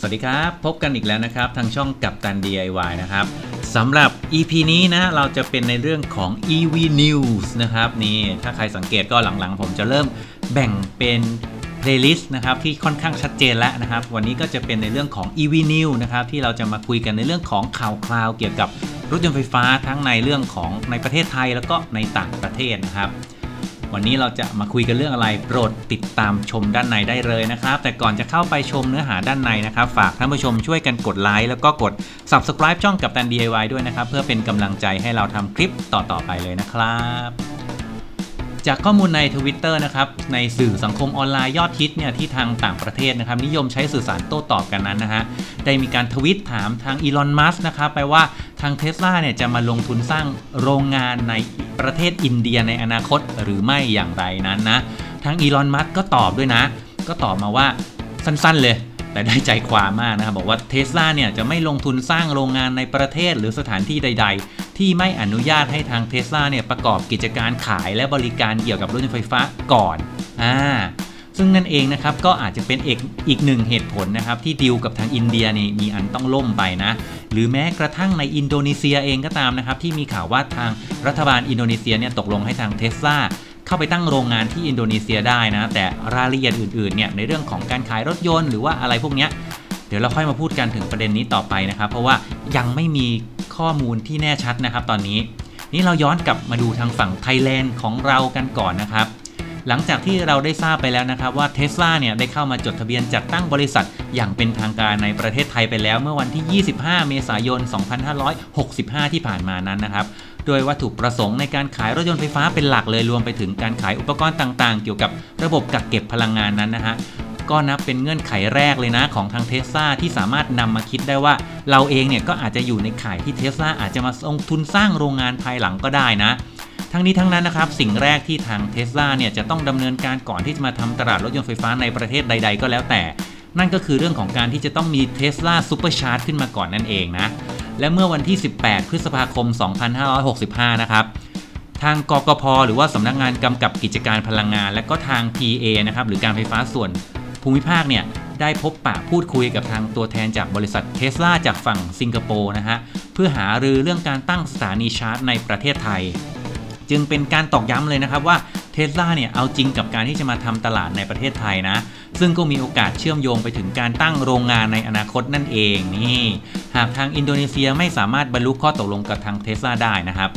สวัสดีครับ พบกันอีกแล้วนะครับ ทางช่องกับตัน DIY นะครับสำหรับ EP นี้นะเราจะเป็นในเรื่องของ EV News นะครับนี่ถ้าใครสังเกตก็หลังๆ ผมจะเริ่มแบ่งเป็น playlist นะครับที่ค่อนข้างชัดเจนแล้วนะครับ วันนี้ก็จะเป็นในเรื่องของ EV News นะครับที่เราจะมาคุยกันในเรื่องของข่าวคราวเกี่ยวกับรถยนต์ไฟฟ้าทั้งในเรื่องของในประเทศไทยแล้วก็ในต่างประเทศนะครับ วันนี้เราจะมาคุยกันเรื่องอะไรโปรดติดตามชมด้านในได้เลยนะครับ แต่ก่อนจะเข้าไปชมเนื้อหาด้านในนะครับ ฝากท่านผู้ชมช่วยกันกดไลค์แล้วก็กด subscribe ช่องกับตัน DIY ด้วยนะครับ เพื่อเป็นกำลังใจให้เราทำคลิปต่อๆไปเลยนะครับ จากข้อมูลใน Twitter นะครับในสื่อสังคมออนไลน์ยอดฮิตเนี่ยที่ทางต่างประเทศนะครับนิยมใช้สื่อสารโต้ตอบกันนั้นนะฮะได้มีการทวิตถามทางอีลอนมัสนะครับไปว่าทางเท s l a เนี่ยจะมาลงทุนสร้างโรงงานในประเทศอินเดียในอนาคตหรือไม่อย่างไรนั้นนะทางอีลอนมัสก็ตอบด้วยนะ ก็ตอบมาว่าสั้นๆเลย แต่ได้ใจความมากนะครับบอกว่าเท s l a เนี่ยจะไม่ลงทุนสร้างโรงงานในประเทศหรือสถานที่ใด ๆ ที่ไม่อนุญาตให้ทางเท s l a เนี่ยประกอบกิจการขายและบริการเกี่ยวกับรถยนต์ไฟฟ้าก่อนอ่าซึ่งนั่นเองนะครับก็อาจจะเป็นเอกอีกหนึ่งเหตุผลนะครับที่ดิวกับทางอินเดียนี่มีอันต้องล่มไปนะ หรือแม้กระทั่งในอินโดนีเซียเองก็ตามนะครับที่มีข่าวว่าทางรัฐบาลอินโดนีเซียเนี่ยตกลงให้ทางเทสลา เข้าไปตั้งโรงงานที่อินโดนีเซียได้นะ แต่รายละเอียดอื่นๆเนี่ยในเรื่องของการขายรถยนต์หรือว่าอะไรพวกนี้เดี๋ยวเราค่อยมาพูดกันถึงประเด็นนี้ต่อไปนะครับ เพราะว่ายังไม่มีข้อมูลที่แน่ชัดนะครับ ตอนนี้ นี่เราย้อนกลับมาดูทางฝั่งไทยแลนด์ของเรากันก่อนนะครับ หลังจากที่เราได้ทราบไปแล้วนะครับว่า t ท s l a เนี่ยได้เข้ามาจดทะเบียนจัดตั้งบริษัทอย่างเป็นทางการในประเทศไทยไปแล้วเมื่อวันที่ 25 เมษายน 2565 ที่ผ่านมานั้นนะครับ โดยวัตถุประสงค์ในการขายรถยนต์ไฟฟ้าเป็นหลักเลยรวมไปถึงการขายอุปกรณ์ต่างๆ เกี่ยวกับระบบกักเก็บพลังงานนั้นนะฮะก็นับเป็นเงื่อนไขแรกเลยนะของทางเทสลาที่สามารถนำมาคิดได้ว่า เราเองเนี่ยก็อาจจะอยู่ในข่ายที่เทสลาอาจจะมาลงทุนสร้างโรงงานภายหลังก็ได้นะ ทั้งนี้ทั้งนั้นนะครับสิ่งแรกที่ทางเทสลาเนี่ยจะต้องดำเนินการก่อนที่จะมาทำตลาดรถยนต์ไฟฟ้าในประเทศใด ๆ ก็แล้วแต่ นั่นก็คือเรื่องของการที่จะต้องมี Tesla Supercharge ขึ้นมาก่อนนั่นเองนะ และเมื่อวันที่ 18 พฤษภาคม 2565 นะครับ ทางกกพ หรือว่าสำนักงานกำกับกิจการพลังงาน และก็ทาง PA นะครับ หรือการไฟฟ้าส่วนภูมิภาคเนี่ย ได้พบปะพูดคุยกับทางตัวแทนจากบริษัทเทสลาจากฝั่งสิงคโปร์นะฮะ เพื่อหารือเรื่องการตั้งสถานีชาร์จในประเทศไทย จึงเป็นการตอกย้ำเลยนะครับว่า สลาเนี่ยเอาจริงกับการที่จะมาทำตลาดในประเทศไทยนะ ซึ่งก็มีโอกาสเชื่อมโยงไปถึงการตั้งโรงงานในอนาคตนั่นเองนี่หากทางอินโดนีเซียไม่สามารถบรรลุข้อตกลงกับทางเทสลาได้นะครับ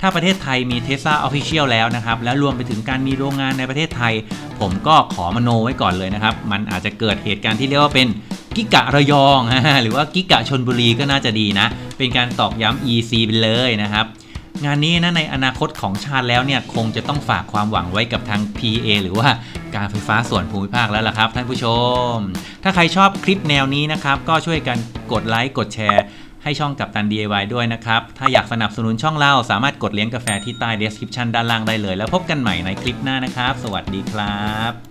ถ้าประเทศไทยมี Tesla Official แล้วนะครับ แล้วรวมไปถึงการมีโรงงานในประเทศไทย ผมก็ขอมโนไว้ก่อนเลยนะครับ มันอาจจะเกิดเหตุการณ์ที่เรียกว่าเป็นกิกะระยอง หรือว่ากิกะชนบุรีก็น่าจะดีนะ เป็นการตอกย้ำ EC ไปเลยนะครับ งานนี้นะในอนาคตของชาติแล้วเนี่ยคงจะต้องฝากความหวังไว้กับทาง PA หรือว่าการไฟฟ้าส่วนภูมิภาคแล้วล่ะครับ ท่านผู้ชม ถ้าใครชอบคลิปแนวนี้นะครับ ก็ช่วยกันกดไลค์กดแชร์ให้ช่องกับตัน DIY ด้วยนะครับ ถ้าอยากสนับสนุนช่องเราสามารถกดเลี้ยงกาแฟที่ใต้ description ด้านล่างได้เลย แล้วพบกันใหม่ในคลิปหน้านะครับ สวัสดีครับ